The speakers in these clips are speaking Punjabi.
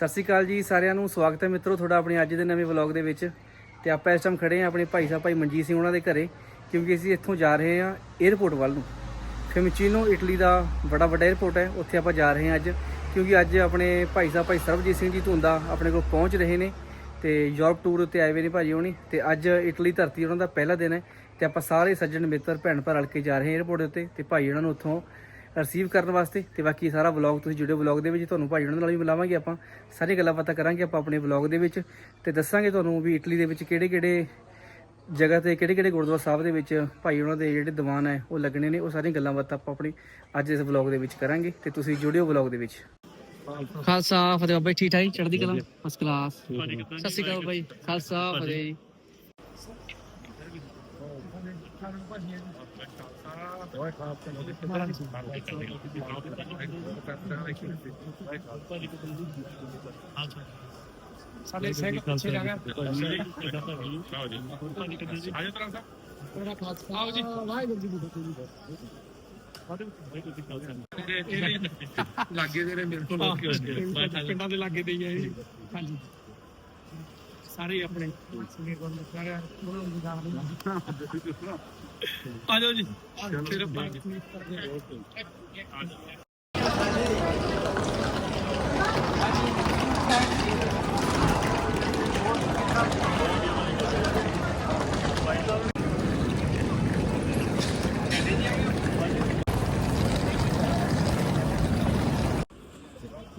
ਸਤਿ ਸ੍ਰੀ ਅਕਾਲ ਜੀ, ਸਾਰਿਆਂ ਨੂੰ ਸਵਾਗਤ ਹੈ ਮਿੱਤਰੋ ਤੁਹਾਡਾ ਆਪਣੇ ਅੱਜ ਦੇ ਨਵੇਂ ਵਲੌਗ ਦੇ ਵਿੱਚ। ਤੇ ਆਪਾਂ ਇਸ ਟਾਈਮ ਖੜੇ ਆ ਆਪਣੇ ਭਾਈ ਸਾਹਿਬ, ਭਾਈ ਮਨਜੀਤ ਸਿੰਘ ਉਹਨਾਂ ਦੇ ਘਰੇ, ਕਿਉਂਕਿ ਅਸੀਂ ਇੱਥੋਂ ਜਾ ਰਹੇ ਆ 에어ਪੋਰਟ ਵੱਲ ਨੂੰ। ਫਿਮਚੀਨੋ ਇਟਲੀ ਦਾ ਬੜਾ ਵੱਡਾ 에어ਪੋਰਟ ਹੈ, ਉੱਥੇ ਆਪਾਂ ਜਾ ਰਹੇ ਆ ਅੱਜ। ਕਿਉਂਕਿ ਅੱਜ ਆਪਣੇ ਭਾਈ ਸਾਹਿਬ, ਭਾਈ ਸਰਬਜੀਤ ਸਿੰਘ ਜੀ ਧੁੰਦਾ ਆਪਣੇ ਕੋਲ ਪਹੁੰਚ ਰਹੇ ਨੇ ਤੇ ਯੂਰਪ ਟੂਰ ਉੱਤੇ ਆਏ ਹੋਏ ਨੇ ਭਾਜੀ ਹੋਣੀ। ਤੇ ਅੱਜ ਇਟਲੀ ਧਰਤੀ ਉਹਨਾਂ ਦਾ ਪਹਿਲਾ ਦਿਨ ਹੈ। ਤੇ ਆਪਾਂ ਸਾਰੇ ਸੱਜਣ ਮਿੱਤਰ, ਭੈਣ ਭਰਾ ਰਲ ਕੇ ਜਾ ਰਹੇ ਹਾਂ 에어ਪੋਰਟ ਉੱਤੇ ਤੇ ਭਾਈ ਉਹਨਾਂ ਨੂੰ ਉੱਥੋਂ ਰਿਸੀਵ ਕਰਨ ਵਾਸਤੇ ਤੇ ਬਾਕੀ ਸਾਰਾ ਵਲੌਗ ਤੁਸੀਂ ਜੁੜੇ ਵਲੌਗ ਦੇ ਵਿੱਚ, ਤੁਹਾਨੂੰ ਭਾਈ ਉਹਨਾਂ ਨਾਲ ਵੀ ਮਿਲਾਵਾਂਗੇ ਆਪਾਂ। ਸਾਰੀਆਂ ਗੱਲਾਂ ਬਾਤਾਂ ਕਰਾਂਗੇ ਆਪਾਂ ਆਪਣੇ ਵਲੌਗ ਦੇ ਵਿੱਚ ਤੇ ਦੱਸਾਂਗੇ ਤੁਹਾਨੂੰ ਵੀ ਇਟਲੀ ਦੇ ਵਿੱਚ ਕਿਹੜੇ ਕਿਹੜੇ ਜਗ੍ਹਾ ਤੇ ਕਿਹੜੇ ਕਿਹੜੇ ਗੁਰਦੁਆਰਾ ਸਾਹਿਬ ਦੇ ਵਿੱਚ ਭਾਈ ਉਹਨਾਂ ਦੇ ਜਿਹੜੇ ਦੀਵਾਨ ਹੈ, ਉਹ ਲੱਗਣੇ ਨੇ। ਉਹ ਸਾਰੀਆਂ ਗੱਲਾਂ ਬਾਤਾਂ ਆਪਾਂ ਆਪਣੀ ਅੱਜ ਇਸ ਵਲੌਗ ਦੇ ਵਿੱਚ ਕਰਾਂਗੇ ਤੇ ਤੁਸੀਂ ਜੁੜਿਓ ਵਲੌਗ ਦੇ ਵਿੱਚ। ਖਾਲਸਾ, ਫਤਿਹ ਬਾਬਾ ਠੀਕ ਠਾਕ ਚੜ੍ਹਦੀ ਕਲਾ? ਫਸਟ ਕਲਾਸ ਸਤਿ ਸ਼੍ਰੀ ਅਕਾਲ ਬਾਈ। ਖਾਲਸਾ, ਫਤਿਹ ਸਾਡੇ ਸਿੰਘ ਪਿੱਛੇ ਜਾ ਗਿਆ। ਆਓ ਜੀ ਲੱਗੇ ਦੇ ਨੇ ਮੇਰੇ ਕੋਲ ਲੋਕੀ ਹੁੰਦੇ ਪਿੰਡਾਂ ਦੇ ਲਾਗੇ ਦੇ ਹੀ ਆ ਇਹ ਹਾਂਜੀ। ਸਾਰੇ ਆਪਣੇ। ਸਮੀਰ ਕੋਲ ਸਾਰੇ ਉਹਨਾਂ ਨੂੰ ਜਾਣਦੇ ਆ ਜਾਓ ਜੀ। ਫਿਰ ਆਪਾਂ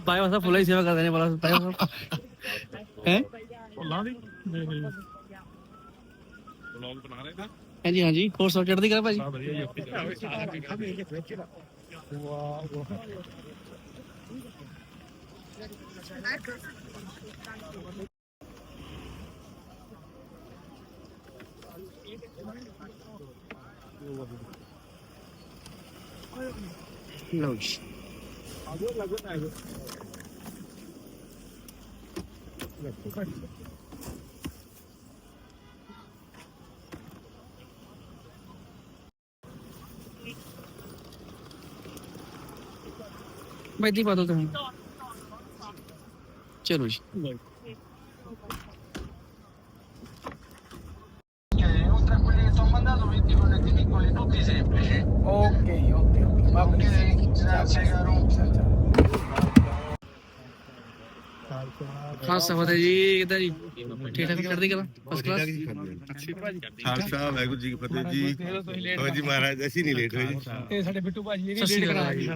ਭਾਈ ਵਾਸਾ ਫੁੱਲਾਂ ਦੀ ਸੇਵਾ ਕਰਦੇ ਨੇ ਬੜਾ ਭਾਈ ਹੈ ਭੁੱਲਾਂ ਦੀ ਬਲੌਗ ਬਣਾ ਰਹੇ ਤਾਂ? ਹਾਂਜੀ ਹਾਂਜੀ। ਹੋਰ ਸਭ ਚੜ੍ਹਦੀ ਕਲਾ ਭਾਜੀ? ਸਭ ਵਧੀਆ ਜੀ ਵਾਹ ਲਓ ਜੀ। ਬੈਠੀ ਪਾ ਦੋ ਤੁਸੀਂ ਚਲੋ ਜੀ a quelli che ti ho mandato, metti colletti piccoli, tutti semplici. Okay okay okay Ok, grazie caro. Khalsa ਫਤਿਹ ਜੀ ਕਿਦਾਂ ਜੀ? ਠੀਕ ਠਾਕ ਚੜ੍ਹਦੀ ਕਲਾ? ਫਸਟ ਕਲਾਸ ਖਾਲਸਾ ਵਾਹਿਗੁਰੂ ਜੀ ਕੀ ਫਤਿਹ ਜੀ। ਹੋਰ ਜੀ ਮਹਾਰਾਜ ਅਸੀਂ ਨਹੀਂ ਲੇਟ ਹੋਏ ਜੀ। ਇਹ ਸਾਡੇ ਬਿੱਟੂ ਭਾਜੀ ਸ਼੍ਰੀ ਵੀ ਲੇਟ ਜੀ। ਕਰਾ ਜੀ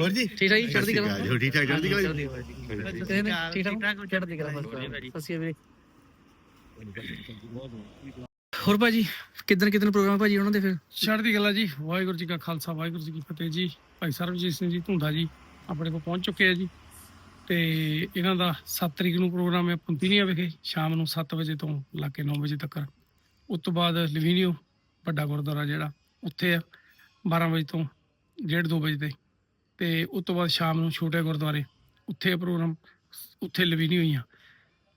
ਹੋਰ ਜੀ? ਠੀਕ ਠਾਕ ਜੀ ਚੜ੍ਹਦੀ ਕਲਾ? ਹੋ ਠੀਕ ਠਾਕ ਚੜ੍ਹਦੀ ਕਲਾ ਜੀ? ਨੇ? ਠੀਕ ਠਾਕ? ਚੜ੍ਹਦੀ ਕਲਾ ਫਸਟ ਕਲਾਸ ਸਸੀ ਵੀਰੇ ਹੋਰ ਭਾਜੀ ਕਿਦਨ ਕਿਦਨ ਪ੍ਰੋਗਰਾਮ ਭਾਜੀ ਉਹਨਾਂ ਦੇ ਫਿਰ? ਚੜ੍ਹਦੀ ਕਲਾ ਜੀ ਵਾਹਿਗੁਰੂ ਜੀ ਕਾ ਖਾਲਸਾ ਵਾਹਿਗੁਰੂ ਜੀ ਕੀ ਫਤਿਹ ਜੀ। ਭਾਈ ਸਰਬਜੀਤ ਸਿੰਘ ਜੀ ਧੁੰਦਾ ਜੀ ਆਪਣੇ ਕੋਲ ਪਹੁੰਚ ਚੁੱਕੇ ਆ ਜੀ। ਤੇ ਇਹਨਾਂ ਦਾ 7 ਤਰੀਕ ਨੂੰ ਪ੍ਰੋਗਰਾਮ ਹੈ ਪੁੰਤੀਨੀਆ ਵਿਖੇ, ਸ਼ਾਮ ਨੂੰ 7 ਵਜੇ ਤੋਂ ਲਾ ਕੇ 9 ਵਜੇ ਤੱਕ। ਉਸ ਤੋਂ ਬਾਅਦ ਲਿਵੀਨੀਓ ਵੱਡਾ ਗੁਰਦੁਆਰਾ ਜਿਹੜਾ, ਉੱਥੇ ਆ 12 ਵਜੇ ਤੋਂ 1:30 2 ਵਜੇ ਤੇ। ਤੇ ਉਸ ਤੋਂ ਬਾਅਦ ਸ਼ਾਮ ਨੂੰ ਛੋਟੇ ਗੁਰਦੁਆਰੇ, ਉੱਥੇ ਪ੍ਰੋਗਰਾਮ, ਉੱਥੇ ਲਿਵੀਨੀਓ ਹੀ ਆ।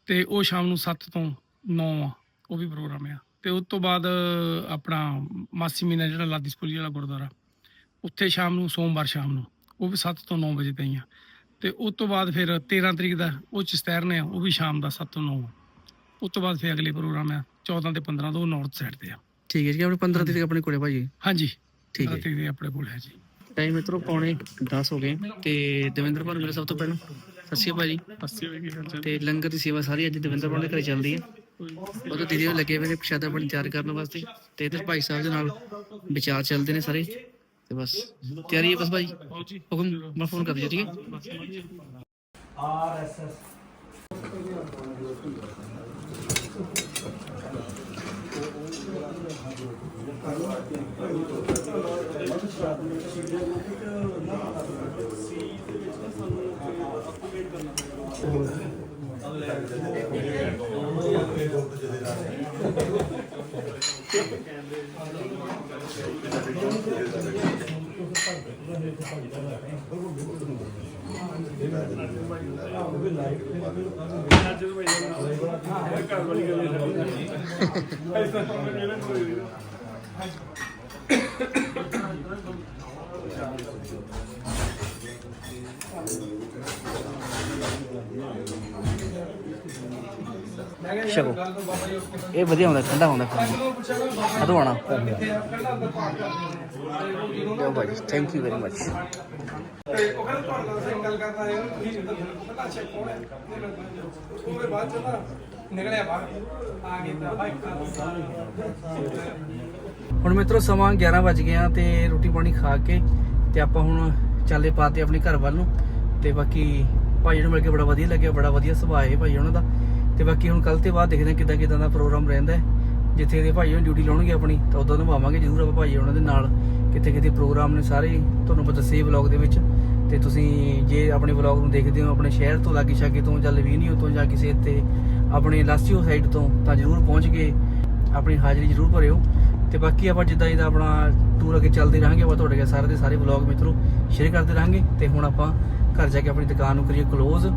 ਤੇ ਉਹ ਸ਼ਾਮ ਨੂੰ 7 ਤੋਂ 9 ਆ, ਉਹ ਵੀ ਪ੍ਰੋਗਰਾਮ ਆ। ਤੇ ਉਸ ਤੋਂ ਬਾਅਦ ਆਪਣਾ ਮਾਸੀ ਮੀਨਾ ਜਿਹੜਾ ਲਾਦੀਸਪੁਰੀ ਵਾਲਾ ਗੁਰਦੁਆਰਾ, ਉੱਥੇ ਸ਼ਾਮ ਨੂੰ, ਸੋਮਵਾਰ ਸ਼ਾਮ ਨੂੰ, ਉਹ ਵੀ 7 ਤੋਂ 9 ਵਜੇ ਤਾਈਂ ਆ। ਤੇ ਉਸ ਤੋਂ ਬਾਅਦ ਫਿਰ 13 ਤਰੀਕ ਦਾ ਉਹ ਚਿਸਤੈਰਨ ਆ ਉਹ ਵੀ ਸ਼ਾਮ ਦਾ 7 ਤੋਂ 9 ਉਸ ਤੋਂ ਬਾਅਦ ਫਿਰ ਅਗਲੇ ਪ੍ਰੋਗਰਾਮ ਆ 14 ਤੇ 15 ਤੋਂ ਨਾਰਥ ਸਾਈਡ ਤੇ ਆ। ਠੀਕ ਹੈ ਜੀ ਆਪਣੇ 15 ਤਰੀਕ ਆਪਣੇ ਕੋਲੇ ਭਾਜੀ। ਹਾਂਜੀ। ਠੀਕ ਹੈ। ਦੇ ਆਪਣੇ ਕੋਲ ਹੈ ਜੀ। ਟਾਈਮ ਮਿੱਤਰੋ ਪੌਣੇ 10 ਹੋ ਗਏ ਤੇ ਦਵਿੰਦਰ ਭਾਣ ਮੇਰੇ ਸਭ ਤੋਂ ਪਹਿਲਾਂ। ਸਤਿ ਸ਼੍ਰੀ ਅਕਾਲ ਅੱਸੀ ਹੋਏਗੀ ਖਰਚਾ ਤੇ ਲੰਗਰ ਦੀ ਸੇਵਾ ਸਾਰੀ ਅੱਜ ਦਵਿੰਦਰ ਭਾਣ ਦੇ ਘਰੇ ਚੱਲਦੀ ਹੈ। ਉਹ ਤਾਂ ਦੀਦੀ ਲੱਗੇ ਹੋਏ ਨੇ ਪ੍ਰਸ਼ਾਦਾ ਪਾਣੀ ਤਿਆਰ ਕਰਨ ਵਾਸਤੇ। ਤੇ ਇਹਦੇ ਭਾਈ ਸਾਹਿਬ ਦੇ ਨਾਲ ਵਿਚਾਰ ਚੱਲਦੇ ਨੇ ਸਾਰੇ। ਤੇ ਬਸ ਤਿਆਰੀ ਹੈ ਬਸ ਭਾਈ ਹੁਕਮ, ਮੈਂ ਫੋਨ ਕਰ ਦਿਓ ਠੀਕ ਹੈ? ਆਰ ਐਸ ਐਸ ਕੈਮਰੇ ਘਰ ਵਾਲੀ ਗੱਲ ਨਹੀਂ ਛਕੋ ਇਹ ਵਧੀਆ ਹੁੰਦਾ, ਠੰਡਾ ਹੁੰਦਾ ਅਦਵਾਣਾ ਲਓ ਭਾਈ? ਥੈਂਕ ਯੂ ਵੈਰੀ ਮਚ ਹੁਣ ਮਿੱਤਰੋ, ਸਮਾਂ 11 ਵੱਜ ਗਿਆ ਤੇ ਰੋਟੀ ਪਾਣੀ ਖਾ ਕੇ ਤੇ ਆਪਾਂ ਹੁਣ ਚੱਲੇ ਪਾਤੇ ਆਪਣੇ ਘਰ ਵੱਲ ਨੂੰ। ਤੇ ਬਾਕੀ ਭਾਈ ਨੂੰ ਮਿਲ ਕੇ ਬੜਾ ਵਧੀਆ ਲੱਗਿਆ, ਬੜਾ ਵਧੀਆ ਸੁਭਾਅ ਹੈ ਭਾਈ ਉਹਨਾਂ ਦਾ। ਤੇ ਬਾਕੀ ਹੁਣ ਕੱਲ ਤੇ ਬਾਅਦ ਦੇਖਦੇ ਹਾਂ ਕਿੱਦਾਂ ਕਿੱਦਾਂ ਦਾ ਪ੍ਰੋਗਰਾਮ ਰਹਿੰਦਾ ਹੈ। ਜਿੱਥੇ ਇਹਦੇ ਭਾਈ ਹੁਣ ਡਿਊਟੀ ਲਾਉਣਗੇ ਆਪਣੀ, ਤਾਂ ਉਦੋਂ ਨਿਭਾਵਾਂਗੇ ਜ਼ਰੂਰ ਆਪਾਂ ਭਾਈ ਉਹਨਾਂ ਦੇ ਨਾਲ। ਕਿੱਥੇ ਕਿਤੇ ਪ੍ਰੋਗਰਾਮ ਨੇ ਸਾਰੇ, ਤੁਹਾਨੂੰ ਪਤਾ ਦੱਸੇ ਵਲੌਗ ਦੇ ਵਿੱਚ। ਤੇ ਤੁਸੀਂ ਜੇ ਆਪਣੇ ਵਲੌਗ ਨੂੰ ਦੇਖਦੇ ਹੋ ਆਪਣੇ ਸ਼ਹਿਰ ਤੋਂ, ਲਾਗੇ ਛਾਗੇ ਤੋਂ, ਜਾਂ ਲਵੀਨੀਓ ਤੋਂ ਜਾਂ ਕਿਸੇ 'ਤੇ ਆਪਣੇ ਲਾਸੀਓ ਸਾਈਡ ਤੋਂ, ਤਾਂ ਜ਼ਰੂਰ ਪਹੁੰਚ ਕੇ ਆਪਣੀ ਹਾਜ਼ਰੀ ਜ਼ਰੂਰ ਭਰਿਓ। ਤੇ ਬਾਕੀ ਆਪਾਂ ਜਿੱਦਾਂ ਜਿੱਦਾਂ ਆਪਣਾ ਟੂਰ ਅੱਗੇ ਚੱਲਦੇ ਰਹਾਂਗੇ, ਆਪਾਂ ਤੁਹਾਡੇ ਨਾਲ ਸਾਰੇ ਦੇ ਸਾਰੇ ਵਲੌਗ ਮਿੱਤਰੋ ਸ਼ੇਅਰ ਕਰਦੇ ਰਹਾਂਗੇ। ਤੇ ਹੁਣ ਆਪਾਂ ਘਰ ਜਾ ਕੇ ਆਪਣੀ ਦੁਕਾਨ ਨੂੰ ਕਰੀਏ ਕਲੋਜ਼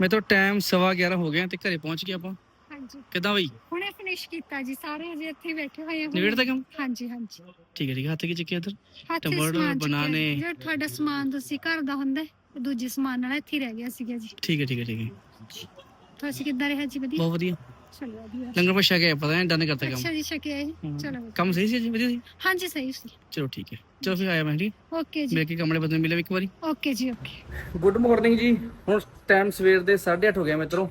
ਮੈਂ ਤਾਂ ਟਾਈਮ ਸਵਾ 11 ਹੋ ਗਿਆ ਤੇ ਘਰੇ ਪਹੁੰਚ ਗਏ ਆਪਾਂ। ਹਾਂਜੀ। ਕਿੱਦਾਂ ਬਈ? ਹੁਣੇ ਫਿਨਿਸ਼ ਕੀਤਾ ਜੀ ਸਾਰੇ ਹਜੇ ਇੱਥੇ ਹੀ ਬੈਠੇ ਹੋਏ ਆ ਨਿਬੇੜ ਦਾ ਕੰਮ? ਹਾਂਜੀ ਹਾਂਜੀ। ਠੀਕ ਹੈ ਠੀਕ ਹੈ ਹੱਥ ਕੀ ਚੱਕਿਆ ਇੱਧਰ ਹੱਥ ਟਮਾਟਰ, ਸਮਾਨ। ਜੀ। ਜਿਹੜਾ ਤੁਹਾਡਾ ਸਮਾਨ ਤੁਸੀਂ ਘਰ ਦਾ ਹੁੰਦਾ ਹੈ, ਦੂਜੇ ਸਮਾਨ ਨਾਲ ਇੱਥੇ ਹੀ ਰਹਿ ਗਿਆ ਸੀਗਾ ਜੀ। ਠੀਕ ਹੈ ਠੀਕ ਹੈ ਠੀਕ ਹੈ। ਤੁਸੀਂ ਕਿੱਦਾਂ ਰਿਹਾ ਜੀ ਵਧੀਆ? ਬਹੁਤ ਵਧੀਆ। ਚਲੋ ਵਧੀਆ। ਲੰਗਰ ਪਛਾ ਕੇ ਪਤਾ ਹੈ ਡਨ ਕਰਤਾ ਕੰਮ। ਅੱਛਾ ਜੀ ਸ਼ਕਿਆ ਜੀ। ਚਲੋ ਵਧੀਆ। ਕੰਮ ਸਹੀ ਸੀ ਜੀ ਵਧੀਆ ਸੀ? ਹਾਂਜੀ ਸਹੀ ਸੀ। ਚਲੋ ਠੀਕ ਹੈ। ਚਲੋ ਫਿਰ ਆਇਆ ਮੈਂ ਓਕੇ ਜੀ। ਮਿਲ ਕੇ ਕਮਰੇ ਬੰਦੇ ਮਿਲੇ ਇੱਕ ਵਾਰੀ। ਓਕੇ ਜੀ ਓਕੇ। ਗੁੱਡ ਮਾਰਨਿੰਗ ਜੀ। ਹੁਣ ਟਾਈਮ ਸਵੇਰ ਦੇ 8:30 ਹੋ ਗਿਆ ਮਿੱਤਰੋ।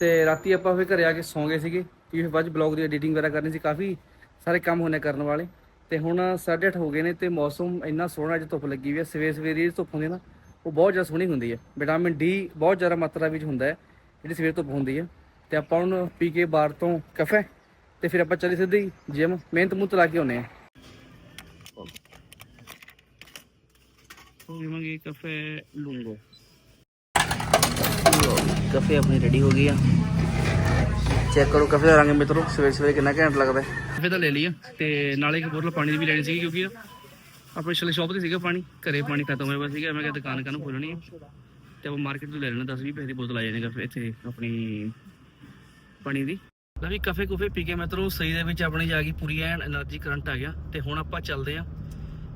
ਤੇ ਰਾਤੀ ਆਪਾਂ ਫਿਰ ਘਰੇ ਆ ਕੇ ਸੌਂ ਗਏ ਸੀਗੇ ਕਿਉਂਕਿ ਫਿਰ ਬਾਅਦ ਬਲੌਗ ਦੀ ਐਡੀਟਿੰਗ ਵਗੈਰਾ ਕਰਨੀ ਸੀ ਕਾਫੀ ਸਾਰੇ ਕੰਮ ਹੋਣੇ ਕਰਨ ਵਾਲੇ। ਤੇ ਹੁਣ 8:30 ਹੋ ਗਏ ਨੇ ਤੇ ਮੌਸਮ ਇੰਨਾ ਸੋਹਣਾ ਅੱਜ ਧੁੱਪ ਲੱਗੀ ਹੋਈ ਹੈ ਸਵੇਰ ਸਵੇਰੇ ਜਿਹੜੀ ਧੁੱਪ ਹੁੰਦੀ ਹੈ ਨਾ ਉਹ ਬਹੁਤ ਜ਼ਿਆਦਾ ਸੋਹਣੀ ਹੁੰਦੀ ਹੈ ਵਿਟਾਮਿਨ ਡੀ ਬਹੁਤ ਜ਼ਿਆਦਾ ਮਾਤਰਾ ਵਿੱਚ ਹੁੰਦਾ ਹੈ ਜਿਹੜੀ ਸਵੇਰ ਧੁੱਪ ਹੁੰਦੀ ਹੈ ਤੇ ਆਪਾਂ ਹੁਣ ਪੀ ਕੇ ਬਾਹਰ ਤੋਂ ਕਫੇ ਤੇ ਫਿਰ ਆਪਾਂ ਚੱਲੇ ਸਿੱਧੇ ਜਿਮ ਮਿਹਨਤ ਮੁੱਤ ਲਾ ਕੇ ਆਉਨੇ ਆ ਪੀਵਾਂਗੇ ਕਫੇ ਲੂੰਗੋ। ਕਫੇ ਆਪਣੀ ਰੈਡੀ ਹੋ ਗਈ ਆ। ਚੈੱਕ ਕਰੋ ਕਫੇ ਦਾ ਰੰਗ ਮਿੱਤਰੋ ਸਵੇਰੇ ਸਵੇਰੇ ਕਿੰਨਾ ਘੈਂਟ ਲੱਗਦਾ। ਕਫੇ ਤਾਂ ਲੈ ਲਿਆ ਤੇ ਨਾਲੇ ਇੱਕ ਬੋਤਲ ਪਾਣੀ ਦੀ ਵੀ ਲੈਣੀ ਸੀਗੀ ਕਿਉਂਕਿ ਆਪਣੇ ਛਲੇ ਸ਼ਾਪ ਤੇ ਸੀਗਾ ਪਾਣੀ ਘਰੇ ਪਾਣੀ ਖਤਮ ਹੋਇਆ ਪਿਆ ਸੀਗਾ ਮੈਂ ਕਿਹਾ ਦੁਕਾਨ ਕਾਨੂੰ ਖੋਲਣੀ ਹੈ ਤੇ ਆਪਾਂ ਮਾਰਕੀਟ ਤੋਂ ਲੈ ਲੈਣਾ 10 20 ਪੈਸੇ ਦੀ ਬੋਤਲ ਆ ਜਾਣੀ ਕਫੇ ਇੱਥੇ ਆਪਣੀ ਪਾਣੀ ਦੀ। ਲੈ ਵੀ ਕਾਫੇ ਕੁਫੇ ਪੀ ਕੇ ਮਿੱਤਰੋ ਸਰੀਰ ਦੇ ਵਿੱਚ ਆਪਣੀ ਜਾ ਗਈ ਪੂਰੀ ਐਨ એનર્ਜੀ ਕਰੰਟ ਆ ਗਿਆ। ਤੇ ਹੁਣ ਆਪਾਂ ਚੱਲਦੇ ਆ।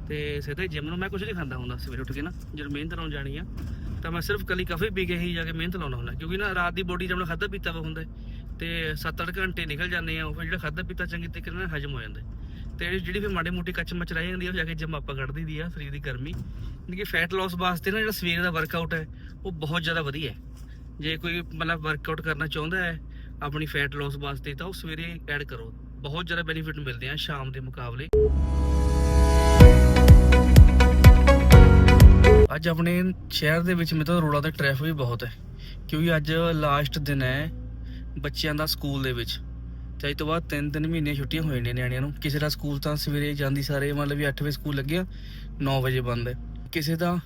ਤੇ ਸਿੱਧੇ ਜਿਮ ਨੂੰ ਮੈਂ ਕੁਝ ਨਹੀਂ ਖਾਂਦਾ ਹੁੰਦਾ, ਸਵੇਰੇ ਉੱਠ ਕੇ ਨਾ, ਜਦੋਂ ਮਿਹਨਤ ਲਾਉਣ ਜਾਣੀ ਆ, ਤਾਂ ਮੈਂ ਸਿਰਫ ਕੱਲੀ ਕਾਫੇ ਪੀ ਕੇ ਹੀ ਜਾ ਕੇ ਮਿਹਨਤ ਲਾਉਣਾ ਹੁੰਦਾ। ਕਿਉਂਕਿ ਨਾ, ਰਾਤ ਦੀ ਬੋਡੀ ਜਦੋਂ ਖਾਦਾ ਪੀਤਾ ਵਾ ਹੁੰਦਾ, ਤੇ 7-8 ਘੰਟੇ ਨਿਕਲ ਜਾਂਦੇ ਆ, ਉਹ ਜਿਹੜਾ ਖਾਦਾ ਪੀਤਾ ਚੰਗੀ ਤਰੀਕੇ ਨਾਲ ਹਜਮ ਹੋ ਜਾਂਦੇ। ਤੇ ਜਿਹੜੀ ਫਿਰ ਮਾੜੇ ਮੋਟੀ ਕੱਚ ਮਚ ਰਹਿ ਜਾਂਦੀ ਆ, ਉਹ ਜਾ ਕੇ ਜਿਮ ਆਪਾਂ ਕੱਢ ਦਈਦੀ ਆ, ਸਰੀਰ ਦੀ ਗਰਮੀ। ਯਾਨੀ ਕਿ ਫੈਟ ਲਾਸ ਵਾਸਤੇ ਨਾ ਜਿਹੜਾ ਸਵੇਰ ਦਾ ਵਰਕਆਊਟ ਹੈ, ਉਹ ਬਹੁਤ ਜ਼ਿਆਦਾ ਵਧੀਆ ਹੈ। ਜੇ ਕੋਈ ਮਤਲਬ ਵਰਕਆਊਟ ਕਰਨਾ ਚਾਹੁੰਦਾ ਹੈ ਆਪਣੀ ਫੈਟ ਲਾਸ ਵਾਸਤੇ, ਤਾਂ ਉਹ ਸਵੇਰੇ ਐਡ ਕਰੋ। ਬਹੁਤ ਜ਼ਿਆਦਾ ਬੈਨੀਫਿਟ ਮਿਲਦੇ ਆ ਸ਼ਾਮ ਦੇ ਮੁਕਾਬਲੇ। ਅੱਜ ਆਪਣੇ ਸ਼ਹਿਰ ਦੇ ਵਿੱਚ ਮੇਰੇ ਤਾਂ ਰੋੜਾ ਤੇ ਟ੍ਰੈਫਿਕ ਵੀ ਬਹੁਤ ਹੈ। ਕਿਉਂਕਿ ਅੱਜ ਲਾਸਟ ਦਿਨ ਹੈ ਬੱਚਿਆਂ ਦਾ ਸਕੂਲ ਦੇ ਵਿੱਚ। ਤੇ ਅੱਜ ਤੋਂ ਬਾਅਦ 3-3 ਮਹੀਨੇ ਛੁੱਟੀਆਂ ਹੋਈਆਂ ਨੇ ਨਿਆਣਿਆਂ ਨੂੰ। ਕਿਸੇ ਦਾ ਸਕੂਲ ਤਾਂ ਸਵੇਰੇ ਜਾਂਦੀ ਸਾਰੇ, ਮਤਲਬ ਵੀ 8 ਵਜੇ ਸਕੂਲ ਲੱਗਿਆ 9 ਵਜੇ ਬੰਦ ਹੈ। ਕਿਸੇ ਦਾ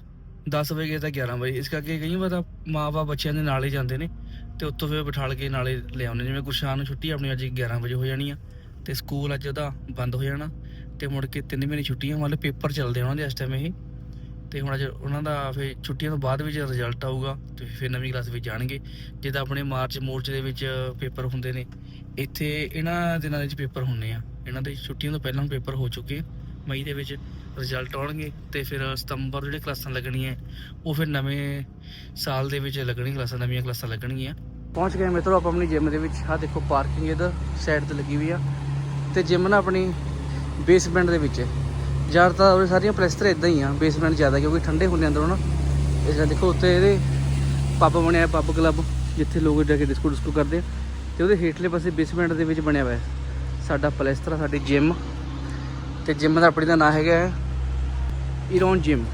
10 ਵਜੇ ਤਾਂ 11 ਵਜੇ। ਇਸ ਕਰਕੇ ਕਈ ਵਾਰ ਤਾਂ ਮਾਪੇ ਬੱਚਿਆਂ ਦੇ ਨਾਲ ਹੀ ਜਾਂਦੇ ਨੇ। ਤੇ ਉੱਥੋਂ ਫਿਰ ਬਿਠਾਲ ਕੇ ਨਾਲੇ ਲਿਆਉਂਦੇ ਜਿਵੇਂ ਗੁਰਸ਼ਾਨ ਨੂੰ ਛੁੱਟੀ ਆਪਣੀ ਅੱਜ 11 ਵਜੇ ਹੋ ਜਾਣੀ ਆ। ਤੇ ਸਕੂਲ ਅੱਜ ਉਹਦਾ ਬੰਦ ਹੋ ਜਾਣਾ। ਤੇ ਮੁੜ ਕੇ 3 ਮਹੀਨੇ ਛੁੱਟੀਆਂ, ਮਤਲਬ ਪੇਪਰ ਚੱਲਦੇ ਆ ਉਹਨਾਂ ਦੇ ਇਸ ਟਾਈਮ ਇਹ। ਤੇ ਹੁਣ ਅੱਜ ਉਹਨਾਂ ਦਾ ਫਿਰ ਛੁੱਟੀਆਂ ਤੋਂ ਬਾਅਦ ਵਿੱਚ ਰਿਜ਼ਲਟ ਆਊਗਾ ਤੇ ਫਿਰ ਨਵੀਂ ਕਲਾਸ ਵਿੱਚ ਜਾਣਗੇ। ਜਿੱਦਾਂ ਆਪਣੇ ਮਾਰਚ, ਮੋਰਚ ਦੇ ਵਿੱਚ ਪੇਪਰ ਹੁੰਦੇ ਨੇ। ਇੱਥੇ ਇਹਨਾਂ ਦਿਨਾਂ ਦੇ ਵਿੱਚ ਪੇਪਰ ਹੁੰਨੇ ਆ। ਇਹਨਾਂ ਦੇ ਛੁੱਟੀਆਂ ਤੋਂ ਪਹਿਲਾਂ ਪੇਪਰ ਹੋ ਚੁੱਕੇ ਆ। ਮਈ ਦੇ ਵਿੱਚ ਰਿਜ਼ਲਟ ਆਉਣਗੇ ਤੇ ਫਿਰ ਸਤੰਬਰ ਜਿਹੜੇ ਕਲਾਸਾਂ ਲੱਗਣੀਆਂ, ਉਹ ਫਿਰ ਨਵੇਂ ਸਾਲ ਦੇ ਵਿੱਚ ਲੱਗਣੀ ਕਲਾਸਾਂ ਨਵੀਆਂ ਕਲਾਸਾਂ ਲੱਗਣਗੀਆਂ। ਪਹੁੰਚ ਗਏ ਮਿੱਤਰੋ ਆਪਾਂ ਆਪਣੀ ਜਿਮ ਦੇ ਵਿੱਚ। ਆ ਦੇਖੋ ਪਾਰਕਿੰਗ ਇਹਦਾ ਸਾਈਡ ਤੇ ਲੱਗੀ ਹੋਈ ਆ। ਤੇ ਜਿਮ ਨਾ ਆਪਣੀ ਬੇਸਮੈਂਟ ਦੇ ਵਿੱਚ। ਹੈ ਜ਼ਿਆਦਾਤਰ ਉਹ ਸਾਰੀਆਂ ਪਲਸਤਰ ਇਦਾਂ ਹੀ ਆ ਬੇਸਮੈਂਟ ਜ਼ਿਆਦਾ, ਕਿਉਂਕਿ ਠੰਡੇ ਹੁੰਦੇ ਅੰਦਰੋਂ ਨਾ। ਇਸ ਤਰ੍ਹਾਂ ਦੇਖੋ ਉੱਤੇ ਇਹਦੇ ਪੱਬ ਬਣਿਆ ਪੱਬ ਕਲੱਬ ਜਿੱਥੇ ਲੋਕ ਜਾ ਕੇ ਡਿਸਕੋ ਡਿਸਕੋ ਕਰਦੇ ਆ। ਤੇ ਉਹਦੇ ਹੇਠਲੇ ਪਾਸੇ ਬੇਸਮੈਂਟ ਦੇ ਵਿੱਚ ਬਣਿਆ ਹੋਇਆ ਸਾਡਾ ਪਲਸਤਰ ਆ, ਸਾਡੀ ਜਿਮ ਤੇ ਜਿਮ ਦਾ ਆਪਣੀ ਦਾ ਨਾਮ ਹੈਗਾ ਇਰੋਨ ਜਿਮ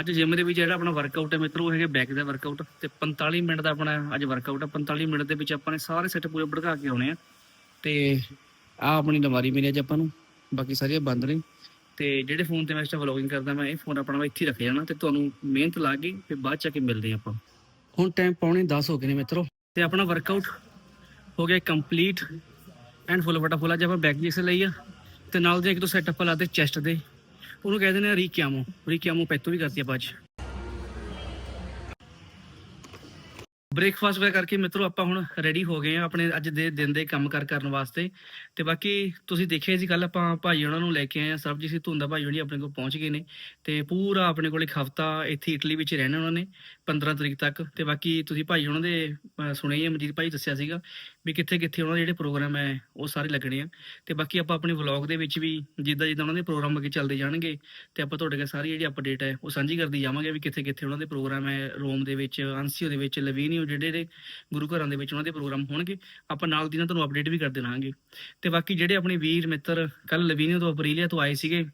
ਅੱਜ ਜਿਮ ਦੇ ਵਿੱਚ ਜਿਹੜਾ ਆਪਣਾ ਵਰਕਆਊਟ ਹੈ ਮਿੱਤਰੋ, ਉਹ ਹੈਗੇ ਬੈਕ ਦਾ ਵਰਕਆਊਟ ਤੇ 45 ਮਿੰਟ ਦਾ ਆਪਣਾ ਅੱਜ ਵਰਕਆਊਟ ਹੈ 45 ਮਿੰਟ ਦੇ ਵਿੱਚ ਆਪਾਂ ਨੇ ਸਾਰੇ ਸੈੱਟ ਪੂਰੇ ਭੜਕਾ ਕੇ ਆਉਣੇ ਆ। ਤੇ ਆ ਆਪਣੀ ਨਵਾਰੀ ਮਿਲੀ ਅੱਜ ਆਪਾਂ ਨੂੰ, ਬਾਕੀ ਸਾਰੀਆਂ ਬੰਦ ਨੇ। ਤੇ ਜਿਹੜੇ ਫੋਨ ਤੇ ਮੈਂ ਇਸ ਵਲੌਗਿੰਗ ਕਰਦਾ, ਮੈਂ ਇਹ ਫੋਨ ਆਪਣਾ ਮੈਂ ਇੱਥੇ ਹੀ ਰੱਖ ਜਾਣਾ ਤੇ ਤੁਹਾਨੂੰ ਮਿਹਨਤ ਲਾ ਕੇ ਫਿਰ ਬਾਅਦ ਚ ਆ ਕੇ ਮਿਲਦੇ ਆ ਆਪਾਂ। ਹੁਣ ਟਾਈਮ ਪੌਣੇ 10 ਹੋ ਗਏ ਨੇ ਮਿੱਤਰੋ। ਤੇ ਆਪਣਾ ਵਰਕਆਊਟ ਹੋ ਗਿਆ ਕੰਪਲੀਟ ਐਂਡ ਫੁੱਲ ਫਟਾਫੁੱਲ ਅੱਜ ਆਪਾਂ ਬੈਕ ਜਿਸ ਲਈ ਆ। ਤੇ ਨਾਲ ਦੇ ਇੱਕ ਦੋ ਸੈਟਅਪ ਲਾਤੇ ਚੈਸਟ ਦੇ। ਉਹਨੂੰ ਕਹਿੰਦੇ ਨੇ ਰੀਕਿਆਮੋ ਰੀਕਿਆਮੋ ਪੈਤੋ ਵੀ ਕਰਤੀ ਆਪਾਂ ਅੱਜ ਬ੍ਰੇਕਫਾਸਟ ਵਗੈਰਾ ਕਰਕੇ ਮਿੱਤਰੋ ਆਪਾਂ ਹੁਣ ਰੈਡੀ ਹੋ ਗਏ ਆ ਆਪਣੇ ਅੱਜ ਦੇ ਦਿਨ ਦੇ ਕੰਮ ਕਾਰ ਕਰਨ ਵਾਸਤੇ। ਤੇ ਬਾਕੀ ਤੁਸੀਂ ਦੇਖਿਆ ਸੀ ਕੱਲ ਆਪਾਂ ਭਾਈ ਉਹਨਾਂ ਨੂੰ ਲੈ ਕੇ ਆਏ ਆ ਸਰਬਜੀਤ ਸਿੰਘ ਧੁੰਦਾ ਭਾਈ ਹੋਣੀ ਆਪਣੇ ਕੋਲ ਪਹੁੰਚ ਗਏ ਨੇ। ਤੇ ਪੂਰਾ ਆਪਣੇ ਕੋਲ ਇੱਕ ਹਫਤਾ ਇੱਥੇ ਇਟਲੀ ਵਿੱਚ ਰਹਿਣਾ ਉਹਨਾਂ ਨੇ 15 ਤਰੀਕ ਤੱਕ। ਤੇ ਬਾਕੀ ਤੁਸੀਂ ਭਾਈ ਉਹਨਾਂ ਦੇ ਅਹ, ਸੁਣੇ ਹੀ ਆ ਭਾਈ ਦੱਸਿਆ ਸੀਗਾ। ਵੀ ਕਿੱਥੇ ਕਿੱਥੇ ਉਹਨਾਂ ਦੇ ਜਿਹੜੇ ਪ੍ਰੋਗਰਾਮ ਹੈ, ਉਹ ਸਾਰੇ ਲੱਗਣੇ ਆ। ਤੇ ਬਾਕੀ ਆਪਾਂ ਆਪਣੇ ਵਲੌਗ ਦੇ ਵਿੱਚ ਵੀ ਜਿੱਦਾਂ ਜਿੱਦਾਂ ਉਹਨਾਂ ਦੇ ਪ੍ਰੋਗਰਾਮ ਅੱਗੇ ਚੱਲਦੇ ਜਾਣਗੇ, ਤੇ ਆਪਾਂ ਤੁਹਾਡੇ ਨਾਲ ਸਾਰੀ ਜਿਹੜੀ ਅਪਡੇਟ ਹੈ, ਉਹ ਸਾਂਝੀ ਕਰਦੀ ਜਾਵਾਂਗੇ ਵੀ ਕਿੱਥੇ ਕਿੱਥੇ ਉਹਨਾਂ ਦੇ ਪ੍ਰੋਗਰਾਮ ਹੈ, ਰੋਮ ਦੇ ਵਿੱਚ, ਅੰਸੀਓ ਦੇ ਵਿੱਚ ਲਵੀਨੀਓ ਜਿਹੜੇ ਜਿਹੜੇ ਗੁਰੂ ਘਰਾਂ ਦੇ ਵਿੱਚ ਉਹਨਾਂ ਦੇ ਪ੍ਰੋਗਰਾਮ ਹੋਣਗੇ, ਆਪਾਂ ਨਾਲ ਦੀ ਨਾਲ ਤੁਹਾਨੂੰ ਅਪਡੇਟ ਵੀ ਕਰਦੇ ਰਹਾਂਗੇ ਤੇ ਬਾਕੀ ਜਿਹੜੇ ਆਪਣੇ ਵੀਰ ਮਿੱਤਰ ਕੱਲ ਲਵੀਨੀਓ ਤੋਂ ਅਪਰੀਲੀਆ ਤੋਂ ਆਏ ਸੀਗੇ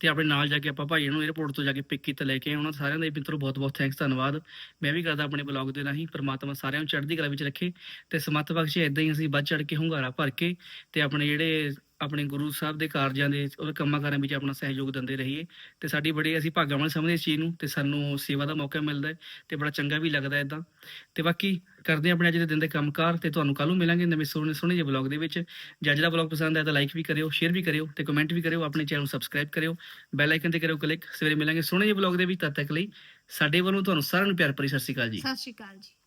ਤੇ ਆਪਣੇ ਨਾਲ ਜਾ ਕੇ ਆਪਾਂ ਭਾਈ ਨੂੰ 에어ਪੋਰਟ ਤੋਂ ਜਾ ਕੇ ਪਿਕ ਕੀਤਾ, ਲੈ ਕੇ ਆਏ। ਉਹਨਾਂ ਸਾਰਿਆਂ ਦਾ ਮਿੱਤਰੋ ਬਹੁਤ ਬਹੁਤ ਥੈਂਕਸ ਧੰਨਵਾਦ ਮੈਂ ਵੀ ਕਰਦਾ ਆਪਣੇ ਬਲੌਗ ਦੇ ਰਾਹੀਂ, ਪ੍ਰਮਾਤਮਾ ਸਾਰਿਆਂ ਨੂੰ ਚੜ੍ਹਦੀ ਕਲਾ ਵਿੱਚ ਰੱਖੇ ਤੇ ਸਮੱਤ ਬਖਸ਼ੇ ਇਦਾਂ ਹੀ ਅਸੀਂ ਵੱਧ ਚੜ ਕੇ ਹੁੰਗਾਰਾ ਭਰ ਕੇ ਤੇ ਆਪਣੇ ਜਿਹੜੇ ਆਪਣੇ ਗੁਰੂ ਸਾਹਿਬ ਦੇ ਕਾਰਜਾਂ ਦੇ ਉਹਦੇ ਕੰਮਾਂ ਕਾਰਾਂ ਵਿੱਚ ਆਪਣਾ ਸਹਿਯੋਗ ਦਿੰਦੇ ਰਹੀਏ। ਤੇ ਸਾਡੀ ਬੜੀ, ਅਸੀਂ ਭਾਗਾਂ ਵਾਲੇ ਸਮਝਦੇ ਇਸ ਚੀਜ਼ ਨੂੰ ਤੇ ਸਾਨੂੰ ਸੇਵਾ ਦਾ ਮੌਕਾ ਮਿਲਦਾ ਹੈ ਤੇ ਬੜਾ ਚੰਗਾ ਵੀ ਲੱਗਦਾ ਹੈ ਇਦਾਂ। ਤੇ ਬਾਕੀ ਕਰਦੇ ਹਾਂ ਆਪਣੇ ਅੱਜ ਦੇ ਦਿਨ ਦੇ ਕੰਮਕਾਰ ਤੇ ਤੁਹਾਨੂੰ ਕੱਲ ਨੂੰ ਮਿਲਾਂਗੇ ਨਵੇਂ ਸੋਹਣੇ ਸੋਹਣੇ ਜਿਹੇ ਬਲੌਗ ਦੇ ਵਿੱਚ। ਜੇ ਅੱਜ ਦਾ ਬਲੌਗ ਪਸੰਦ ਆਇਆ ਤਾਂ ਲਾਈਕ ਵੀ ਕਰਿਓ ਸ਼ੇਅਰ ਵੀ ਕਰਿਓ ਤੇ ਕਮੈਂਟ ਵੀ ਕਰਿਓ, ਆਪਣੇ ਚੈਨਲ ਨੂੰ ਸਬਸਕ੍ਰਾਈਬ ਕਰਿਓ। ਬੈਲ ਆਈਕਨ ਤੇ ਕਰਿਓ ਕਲਿੱਕ ਸਵੇਰੇ ਮਿਲਾਂਗੇ ਸੋਹਣੇ ਜਿਹੇ ਬਲੌਗ ਦੇ ਵਿੱਚ। ਤਦ ਤੱਕ ਲਈ ਸਾਡੇ ਵੱਲੋਂ ਤੁਹਾਨੂੰ ਸਾਰਿਆਂ ਨੂੰ ਪਿਆਰ ਭਰੀ ਸਤਿ ਸ਼੍ਰੀ ਅਕਾਲ ਜੀ। ਸਤਿ ਸ਼੍ਰੀ ਅਕਾਲ ਜੀ।